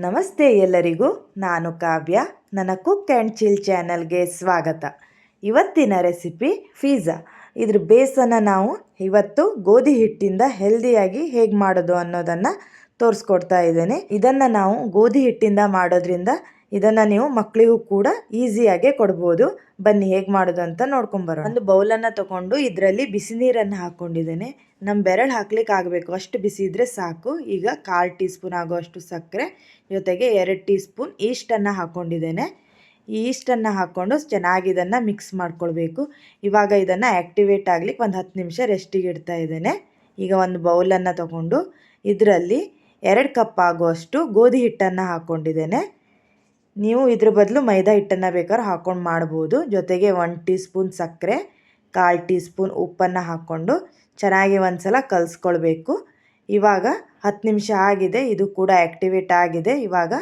ನಮಸ್ತೆ ಎಲ್ಲರಿಗೂ, ನಾನು ಕಾವ್ಯ, ನನ್ನ ಕುಕ್ ಆ್ಯಂಡ್ ಚಿಲ್ ಚಾನಲ್ಗೆ ಸ್ವಾಗತ. ಇವತ್ತಿನ ರೆಸಿಪಿ ಫೀಝಾ ಇದ್ರ ಬೇಸನ್ನು ನಾವು ಇವತ್ತು ಗೋಧಿ ಹಿಟ್ಟಿಂದ ಹೆಲ್ದಿಯಾಗಿ ಹೇಗೆ ಮಾಡೋದು ಅನ್ನೋದನ್ನು ತೋರಿಸ್ಕೊಡ್ತಾ ಇದ್ದೇನೆ. ಇದನ್ನು ನಾವು ಗೋಧಿ ಹಿಟ್ಟಿಂದ ಮಾಡೋದ್ರಿಂದ ಇದನ್ನು ನೀವು ಮಕ್ಕಳಿಗೂ ಕೂಡ ಈಸಿಯಾಗಿ ಕೊಡ್ಬೋದು. ಬನ್ನಿ, ಹೇಗೆ ಮಾಡೋದು ಅಂತ ನೋಡ್ಕೊಂಬರೋಣ ಒಂದು ಬೌಲನ್ನು ತಗೊಂಡು ಇದರಲ್ಲಿ ಬಿಸಿ ನೀರನ್ನು ಹಾಕ್ಕೊಂಡಿದ್ದೇನೆ ನಮ್ಮ ಬೆರಳು ಹಾಕ್ಲಿಕ್ಕೆ ಆಗಬೇಕು. ಅಷ್ಟು ಬಿಸಿ ಇದ್ದರೆ ಸಾಕು. ಈಗ ಕಾಲು ಟೀ ಸ್ಪೂನ್ ಆಗುವಷ್ಟು ಸಕ್ಕರೆ, ಜೊತೆಗೆ ಎರಡು ಟೀ ಸ್ಪೂನ್ ಈಸ್ಟನ್ನು ಹಾಕ್ಕೊಂಡಿದ್ದೇನೆ ಈಸ್ಟನ್ನು ಹಾಕ್ಕೊಂಡು ಚೆನ್ನಾಗಿ ಇದನ್ನು ಮಿಕ್ಸ್ ಮಾಡ್ಕೊಳ್ಬೇಕು. ಇವಾಗ ಇದನ್ನು ಆ್ಯಕ್ಟಿವೇಟ್ ಆಗ್ಲಿಕ್ಕೆ ಒಂದು ಹತ್ತು ನಿಮಿಷ ರೆಸ್ಟಿಗೆ ಇಡ್ತಾ ಇದ್ದೇನೆ. ಈಗ ಒಂದು ಬೌಲನ್ನು ತಗೊಂಡು ಇದರಲ್ಲಿ ಎರಡು ಕಪ್ ಆಗುವಷ್ಟು ಗೋಧಿ ಹಿಟ್ಟನ್ನು ಹಾಕ್ಕೊಂಡಿದ್ದೇನೆ ನೀವು ಇದ್ರ ಬದಲು ಮೈದಾ ಹಿಟ್ಟನ್ನು ಬೇಕಾದ್ರೆ ಹಾಕ್ಕೊಂಡು ಮಾಡ್ಬೋದು. ಜೊತೆಗೆ ಒನ್ ಟೀ ಸ್ಪೂನ್ ಸಕ್ಕರೆ, ಕಾಲು ಟೀ ಸ್ಪೂನ್ ಉಪ್ಪನ್ನು ಹಾಕ್ಕೊಂಡು ಚೆನ್ನಾಗಿ ಒಂದು ಸಲ ಕಲಿಸ್ಕೊಳ್ಬೇಕು. ಇವಾಗ ಹತ್ತು ನಿಮಿಷ ಆಗಿದೆ, ಇದು ಕೂಡ ಆ್ಯಕ್ಟಿವೇಟ್ ಆಗಿದೆ. ಇವಾಗ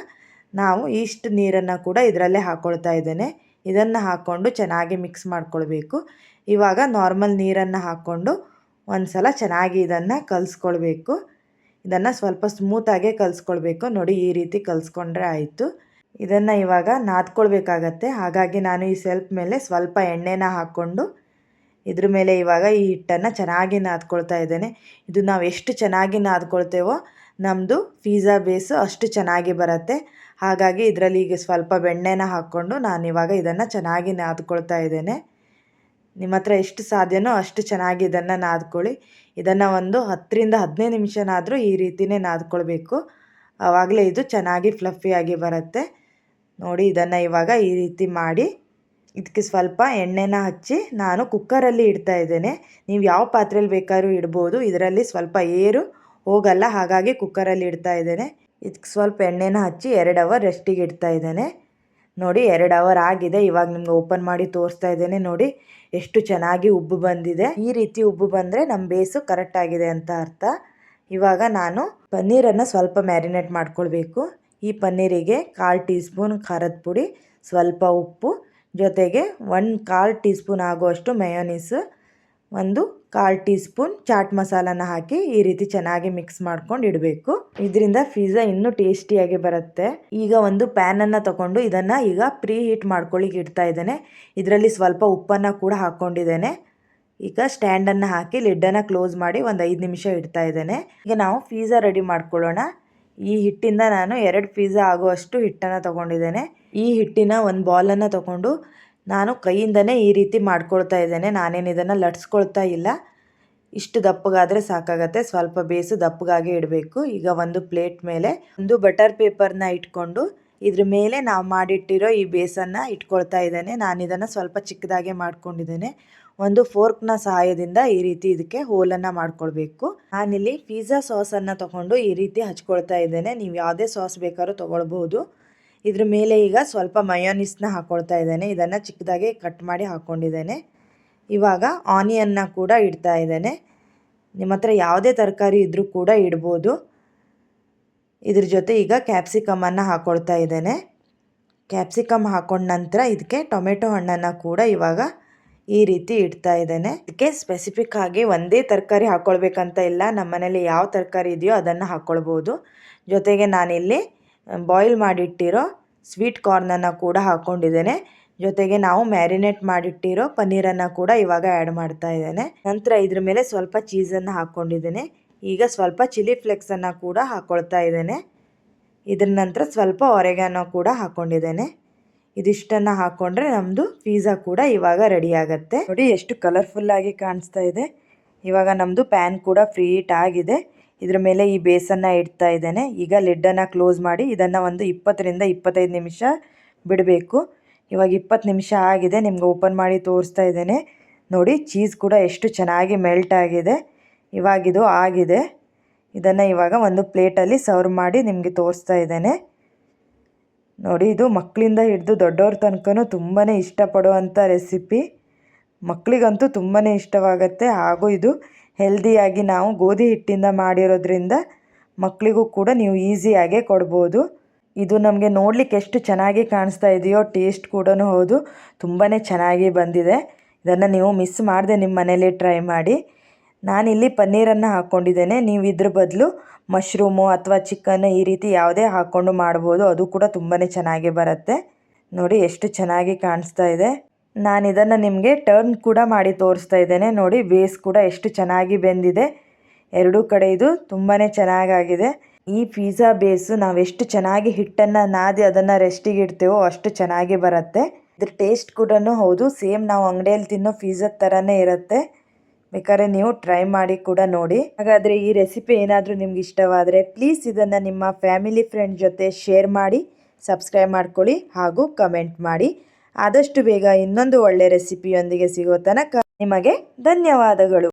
ನಾವು ಇಷ್ಟು ನೀರನ್ನು ಕೂಡ ಇದರಲ್ಲೇ ಹಾಕ್ಕೊಳ್ತಾ ಇದ್ದೇನೆ. ಇದನ್ನು ಹಾಕ್ಕೊಂಡು ಚೆನ್ನಾಗಿ ಮಿಕ್ಸ್ ಮಾಡ್ಕೊಳ್ಬೇಕು. ಇವಾಗ ನಾರ್ಮಲ್ ನೀರನ್ನು ಹಾಕ್ಕೊಂಡು ಒಂದು ಸಲ ಚೆನ್ನಾಗಿ ಇದನ್ನು ಕಲಿಸ್ಕೊಳ್ಬೇಕು. ಇದನ್ನು ಸ್ವಲ್ಪ ಸ್ಮೂತಾಗೆ ಕಲಿಸ್ಕೊಳ್ಬೇಕು. ನೋಡಿ ಈ ರೀತಿ ಕಲಿಸ್ಕೊಂಡ್ರೆ ಆಯಿತು. ಇದನ್ನು ಇವಾಗ ನಾದ್ಕೊಳ್ಬೇಕಾಗತ್ತೆ. ಹಾಗಾಗಿ ನಾನು ಈ ಸೆಲ್ಫ್ ಮೇಲೆ ಸ್ವಲ್ಪ ಎಣ್ಣೆನ ಹಾಕ್ಕೊಂಡು ಇದ್ರ ಮೇಲೆ ಇವಾಗ ಈ ಹಿಟ್ಟನ್ನು ಚೆನ್ನಾಗಿ ನಾದ್ಕೊಳ್ತಾ ಇದ್ದೇನೆ. ಇದು ನಾವು ಎಷ್ಟು ಚೆನ್ನಾಗಿ ನಾದ್ಕೊಳ್ತೇವೋ ನಮ್ಮದು ಫೀಝಾ ಬೇಸು ಅಷ್ಟು ಚೆನ್ನಾಗಿ ಬರುತ್ತೆ. ಹಾಗಾಗಿ ಇದರಲ್ಲಿ ಈಗ ಸ್ವಲ್ಪ ಬೆಣ್ಣೆನ ಹಾಕ್ಕೊಂಡು ನಾನು ಇವಾಗ ಇದನ್ನು ಚೆನ್ನಾಗಿ ನಾದ್ಕೊಳ್ತಾ ಇದ್ದೇನೆ. ನಿಮ್ಮ ಹತ್ರ ಎಷ್ಟು ಸಾಧ್ಯನೋ ಅಷ್ಟು ಚೆನ್ನಾಗಿ ಇದನ್ನು ನಾದ್ಕೊಳ್ಳಿ. ಇದನ್ನು ಒಂದು ಹತ್ತರಿಂದ ಹದಿನೈದು ನಿಮಿಷನಾದರೂ ಈ ರೀತಿಯೇ ನಾದ್ಕೊಳ್ಬೇಕು. ಆವಾಗಲೇ ಇದು ಚೆನ್ನಾಗಿ ಫ್ಲಫಿಯಾಗಿ ಬರುತ್ತೆ. ನೋಡಿ ಇದನ್ನು ಇವಾಗ ಈ ರೀತಿ ಮಾಡಿ ಇದಕ್ಕೆ ಸ್ವಲ್ಪ ಎಣ್ಣೆನ ಹಚ್ಚಿ ನಾನು ಕುಕ್ಕರಲ್ಲಿ ಇಡ್ತಾ ಇದ್ದೇನೆ. ನೀವು ಯಾವ ಪಾತ್ರೆಯಲ್ಲಿ ಬೇಕಾದ್ರೂ ಇಡ್ಬೋದು. ಇದರಲ್ಲಿ ಸ್ವಲ್ಪ ಏರು ಹೋಗಲ್ಲ, ಹಾಗಾಗಿ ಕುಕ್ಕರಲ್ಲಿ ಇಡ್ತಾ ಇದ್ದೇನೆ. ಇದಕ್ಕೆ ಸ್ವಲ್ಪ ಎಣ್ಣೆನ ಹಚ್ಚಿ ಎರಡು ಅವರ್ ರೆಸ್ಟಿಗೆ ಇಡ್ತಾ ಇದ್ದೇನೆ. ನೋಡಿ ಎರಡು ಅವರ್ ಆಗಿದೆ. ಇವಾಗ ನಿಮ್ಗೆ ಓಪನ್ ಮಾಡಿ ತೋರಿಸ್ತಾ ಇದ್ದೇನೆ. ನೋಡಿ ಎಷ್ಟು ಚೆನ್ನಾಗಿ ಉಬ್ಬು ಬಂದಿದೆ. ಈ ರೀತಿ ಉಬ್ಬು ಬಂದರೆ ನಮ್ಮ ಬೇಸು ಕರೆಕ್ಟ್ ಆಗಿದೆ ಅಂತ ಅರ್ಥ. ಇವಾಗ ನಾನು ಪನ್ನೀರನ್ನು ಸ್ವಲ್ಪ ಮ್ಯಾರಿನೇಟ್ ಮಾಡ್ಕೊಳ್ಬೇಕು. ಈ ಪನ್ನೀರಿಗೆ ಕಾಲು ಟೀ ಸ್ಪೂನ್ ಖಾರದ ಪುಡಿ, ಸ್ವಲ್ಪ ಉಪ್ಪು, ಜೊತೆಗೆ ಒಂದು ಕಾಲು ಟೀ ಸ್ಪೂನ್ ಆಗುವಷ್ಟು ಮೆಯೋನೀಸ್ ಒಂದು ಕಾಲು ಟೀ ಸ್ಪೂನ್ ಚಾಟ್ ಮಸಾಲಾನ ಹಾಕಿ ಈ ರೀತಿ ಚೆನ್ನಾಗಿ ಮಿಕ್ಸ್ ಮಾಡ್ಕೊಂಡು ಇಡಬೇಕು. ಇದರಿಂದ ಪಿಜ್ಜಾ ಇನ್ನೂ ಟೇಸ್ಟಿಯಾಗಿ ಬರುತ್ತೆ. ಈಗ ಒಂದು ಪ್ಯಾನನ್ನು ತಗೊಂಡು ಇದನ್ನು ಈಗ ಪ್ರೀ ಹೀಟ್ ಮಾಡ್ಕೊಳ್ಳಿಕ್ಕೆ ಇಡ್ತಾ ಇದ್ದೇನೆ. ಇದರಲ್ಲಿ ಸ್ವಲ್ಪ ಉಪ್ಪನ್ನು ಕೂಡ ಹಾಕ್ಕೊಂಡಿದ್ದೇನೆ ಈಗ ಸ್ಟ್ಯಾಂಡನ್ನು ಹಾಕಿ ಲಿಡ್ಡನ್ನು ಕ್ಲೋಸ್ ಮಾಡಿ ಒಂದು ಐದು ನಿಮಿಷ ಇಡ್ತಾ ಇದ್ದೇನೆ. ಈಗ ನಾವು ಪಿಜ್ಜಾ ರೆಡಿ ಮಾಡ್ಕೊಳ್ಳೋಣ. ಈ ಹಿಟ್ಟಿಂದ ನಾನು ಎರಡು ಪಿಜ್ಜಾ ಆಗುವಷ್ಟು ಹಿಟ್ಟನ್ನು ತೊಗೊಂಡಿದ್ದೇನೆ. ಈ ಹಿಟ್ಟಿನ ಒಂದು ಬಾಲನ್ನು ತೊಗೊಂಡು ನಾನು ಕೈಯಿಂದನೇ ಈ ರೀತಿ ಮಾಡ್ಕೊಳ್ತಾ ಇದ್ದೇನೆ. ನಾನೇನು ಇದನ್ನು ಲಟ್ಸ್ಕೊಳ್ತಾ ಇಲ್ಲ. ಇಷ್ಟು ದಪ್ಪಗಾದರೆ ಸಾಕಾಗತ್ತೆ. ಸ್ವಲ್ಪ ಬೇಯಿಸು ದಪ್ಪಗಾಗಿ ಇಡಬೇಕು. ಈಗ ಒಂದು ಪ್ಲೇಟ್ ಮೇಲೆ ಒಂದು ಬಟರ್ ಪೇಪರ್ನ ಇಟ್ಕೊಂಡು ಇದ್ರ ಮೇಲೆ ನಾವು ಮಾಡಿಟ್ಟಿರೋ ಈ ಬೇಸನ್ನು ಇಟ್ಕೊಳ್ತಾ ಇದ್ದೇನೆ. ನಾನು ಇದನ್ನು ಸ್ವಲ್ಪ ಚಿಕ್ಕದಾಗೆ ಮಾಡ್ಕೊಂಡಿದ್ದೇನೆ. ಒಂದು ಫೋರ್ಕ್ನ ಸಹಾಯದಿಂದ ಈ ರೀತಿ ಇದಕ್ಕೆ ಹೋಲನ್ನು ಮಾಡ್ಕೊಳ್ಬೇಕು. ನಾನಿಲ್ಲಿ ಪಿಜ್ಜಾ ಸಾಸನ್ನು ತಗೊಂಡು ಈ ರೀತಿ ಹಚ್ಕೊಳ್ತಾ ಇದ್ದೇನೆ. ನೀವು ಯಾವುದೇ ಸಾಸ್ ಬೇಕಾದ್ರೂ ತೊಗೊಳ್ಬೋದು ಇದ್ರ ಮೇಲೆ ಈಗ ಸ್ವಲ್ಪ ಮಯೋನಿಸ್ನ ಹಾಕ್ಕೊಳ್ತಾ ಇದ್ದೇನೆ. ಇದನ್ನು ಚಿಕ್ಕದಾಗಿ ಕಟ್ ಮಾಡಿ ಹಾಕ್ಕೊಂಡಿದ್ದೇನೆ ಇವಾಗ ಆನಿಯನ್ನ ಕೂಡ ಇಡ್ತಾ ಇದ್ದೇನೆ. ನಿಮ್ಮ ಹತ್ರ ಯಾವುದೇ ತರಕಾರಿ ಇದ್ದರೂ ಕೂಡ ಇಡ್ಬೋದು. ಇದ್ರ ಜೊತೆ ಈಗ ಕ್ಯಾಪ್ಸಿಕಮನ್ನು ಹಾಕ್ಕೊಳ್ತಾ ಇದ್ದೇನೆ. ಕ್ಯಾಪ್ಸಿಕಮ್ ಹಾಕೊಂಡ ನಂತರ ಇದಕ್ಕೆ ಟೊಮೆಟೊ ಹಣ್ಣನ್ನು ಕೂಡ ಇವಾಗ ಈ ರೀತಿ ಇಡ್ತಾ ಇದ್ದೇನೆ. ಇದಕ್ಕೆ ಸ್ಪೆಸಿಫಿಕ್ ಆಗಿ ಒಂದೇ ತರಕಾರಿ ಹಾಕೊಳ್ಬೇಕಂತ ಇಲ್ಲ. ನಮ್ಮ ಮನೇಲಿ ಯಾವ ತರಕಾರಿ ಇದೆಯೋ ಅದನ್ನು ಹಾಕ್ಕೊಳ್ಬೋದು ಜೊತೆಗೆ ನಾನಿಲ್ಲಿ ಬಾಯ್ಲ್ ಮಾಡಿಟ್ಟಿರೋ ಸ್ವೀಟ್ ಕಾರ್ನನ್ನು ಕೂಡ ಹಾಕ್ಕೊಂಡಿದ್ದೇನೆ ಜೊತೆಗೆ ನಾವು ಮ್ಯಾರಿನೇಟ್ ಮಾಡಿಟ್ಟಿರೋ ಪನ್ನೀರನ್ನು ಕೂಡ ಇವಾಗ ಆ್ಯಡ್ ಮಾಡ್ತಾ ಇದ್ದೇನೆ. ನಂತರ ಇದ್ರ ಮೇಲೆ ಸ್ವಲ್ಪ ಚೀಸನ್ನು ಹಾಕ್ಕೊಂಡಿದ್ದೇನೆ ಈಗ ಸ್ವಲ್ಪ ಚಿಲ್ಲಿ ಫ್ಲೆಕ್ಸನ್ನು ಕೂಡ ಹಾಕ್ಕೊಳ್ತಾ ಇದ್ದೇನೆ. ಇದ್ರ ನಂತರ ಸ್ವಲ್ಪ ಒರೆಗಾನೋ ಕೂಡ ಹಾಕ್ಕೊಂಡಿದ್ದೇನೆ ಇದಿಷ್ಟನ್ನು ಹಾಕೊಂಡ್ರೆ ನಮ್ಮದು ಪಿಜ್ಜಾ ಕೂಡ ಇವಾಗ ರೆಡಿ ಆಗುತ್ತೆ. ನೋಡಿ ಎಷ್ಟು ಕಲರ್ಫುಲ್ಲಾಗಿ ಕಾಣಿಸ್ತಾ ಇದೆ. ಇವಾಗ ನಮ್ಮದು ಪ್ಯಾನ್ ಕೂಡ ಫ್ರೀ ಹೀಟ್ ಆಗಿದೆ. ಇದ್ರ ಮೇಲೆ ಈ ಬೇಸನ್ನು ಇಡ್ತಾ ಇದ್ದೇನೆ. ಈಗ ಲಿಡ್ಡನ್ನು ಕ್ಲೋಸ್ ಮಾಡಿ ಇದನ್ನು ಒಂದು ಇಪ್ಪತ್ತರಿಂದ ಇಪ್ಪತ್ತೈದು ನಿಮಿಷ ಬಿಡಬೇಕು. ಇವಾಗ ಇಪ್ಪತ್ತು ನಿಮಿಷ ಆಗಿದೆ. ನಿಮ್ಗೆ ಓಪನ್ ಮಾಡಿ ತೋರಿಸ್ತಾ ಇದ್ದೇನೆ. ನೋಡಿ ಚೀಸ್ ಕೂಡ ಎಷ್ಟು ಚೆನ್ನಾಗಿ ಮೆಲ್ಟ್ ಆಗಿದೆ. ಇವಾಗಿದು ಆಗಿದೆ. ಇದನ್ನು ಇವಾಗ ಒಂದು ಪ್ಲೇಟಲ್ಲಿ ಸರ್ವ್ ಮಾಡಿ ನಿಮಗೆ ತೋರಿಸ್ತಾ ಇದ್ದೇನೆ. ನೋಡಿ, ಇದು ಮಕ್ಕಳಿಂದ ಹಿಡಿದು ದೊಡ್ಡವ್ರ ತನಕನೂ ತುಂಬಾ ಇಷ್ಟಪಡುವಂಥ ರೆಸಿಪಿ. ಮಕ್ಕಳಿಗಂತೂ ತುಂಬಾ ಇಷ್ಟವಾಗುತ್ತೆ. ಹಾಗೂ ಇದು ಹೆಲ್ದಿಯಾಗಿ ನಾವು ಗೋಧಿ ಹಿಟ್ಟಿಂದ ಮಾಡಿರೋದ್ರಿಂದ ಮಕ್ಕಳಿಗೂ ಕೂಡ ನೀವು ಈಸಿಯಾಗೇ ಕೊಡ್ಬೋದು. ಇದು ನಮಗೆ ನೋಡಲಿಕ್ಕೆ ಎಷ್ಟು ಚೆನ್ನಾಗಿ ಕಾಣಿಸ್ತಾ ಇದೆಯೋ ಟೇಸ್ಟ್ ಕೂಡ ಹೌದು. ತುಂಬಾ ಚೆನ್ನಾಗಿ ಬಂದಿದೆ. ಇದನ್ನು ನೀವು ಮಿಸ್ ಮಾಡದೆ ನಿಮ್ಮ ಮನೇಲಿ ಟ್ರೈ ಮಾಡಿ. ನಾನಿಲ್ಲಿ ಪನ್ನೀರನ್ನು ಹಾಕ್ಕೊಂಡಿದ್ದೇನೆ. ನೀವು ಇದ್ರ ಬದಲು ಮಶ್ರೂಮು ಅಥವಾ ಚಿಕನ್ ಈ ರೀತಿ ಯಾವುದೇ ಹಾಕ್ಕೊಂಡು ಮಾಡ್ಬೋದು. ಅದು ಕೂಡ ತುಂಬಾ ಚೆನ್ನಾಗಿ ಬರುತ್ತೆ. ನೋಡಿ ಎಷ್ಟು ಚೆನ್ನಾಗಿ ಕಾಣಿಸ್ತಾ ಇದೆ. ನಾನು ಇದನ್ನು ನಿಮಗೆ ಟರ್ನ್ ಕೂಡ ಮಾಡಿ ತೋರಿಸ್ತಾ ಇದ್ದೇನೆ. ನೋಡಿ ಬೇಸ್ ಕೂಡ ಎಷ್ಟು ಚೆನ್ನಾಗಿ ಬೆಂದಿದೆ. ಎರಡೂ ಕಡೆ ಇದು ತುಂಬಾ ಚೆನ್ನಾಗಾಗಿದೆ. ಈ ಪಿಜ್ಜಾ ಬೇಸು ನಾವೆಷ್ಟು ಚೆನ್ನಾಗಿ ಹಿಟ್ಟನ್ನು ನಾದಿ ಅದನ್ನು ರೆಸ್ಟಿಗೆ ಇಡ್ತೇವೋ ಅಷ್ಟು ಚೆನ್ನಾಗಿ ಬರುತ್ತೆ. ಇದ್ರ ಟೇಸ್ಟ್ ಕೂಡ ಹೌದು. ಸೇಮ್ ನಾವು ಅಂಗಡಿಯಲ್ಲಿ ತಿನ್ನೋ ಪಿಜ್ಜಾ ಥರನೇ ಇರುತ್ತೆ. ಬೇಕಾದ್ರೆ ನೀವು ಟ್ರೈ ಮಾಡಿ ಕೂಡ ನೋಡಿ. ಹಾಗಾದರೆ ಈ ರೆಸಿಪಿ ಏನಾದರೂ ನಿಮ್ಗೆ ಇಷ್ಟವಾದರೆ ಪ್ಲೀಸ್ ಇದನ್ನು ನಿಮ್ಮ ಫ್ಯಾಮಿಲಿ ಫ್ರೆಂಡ್ ಜೊತೆ ಶೇರ್ ಮಾಡಿ ಸಬ್ಸ್ಕ್ರೈಬ್ ಮಾಡ್ಕೊಳ್ಳಿ ಹಾಗೂ ಕಮೆಂಟ್ ಮಾಡಿ. ಆದಷ್ಟು ಬೇಗ ಇನ್ನೊಂದು ಒಳ್ಳೆ ರೆಸಿಪಿಯೊಂದಿಗೆ ಸಿಗೋ ತನಕ ನಿಮಗೆ ಧನ್ಯವಾದಗಳು.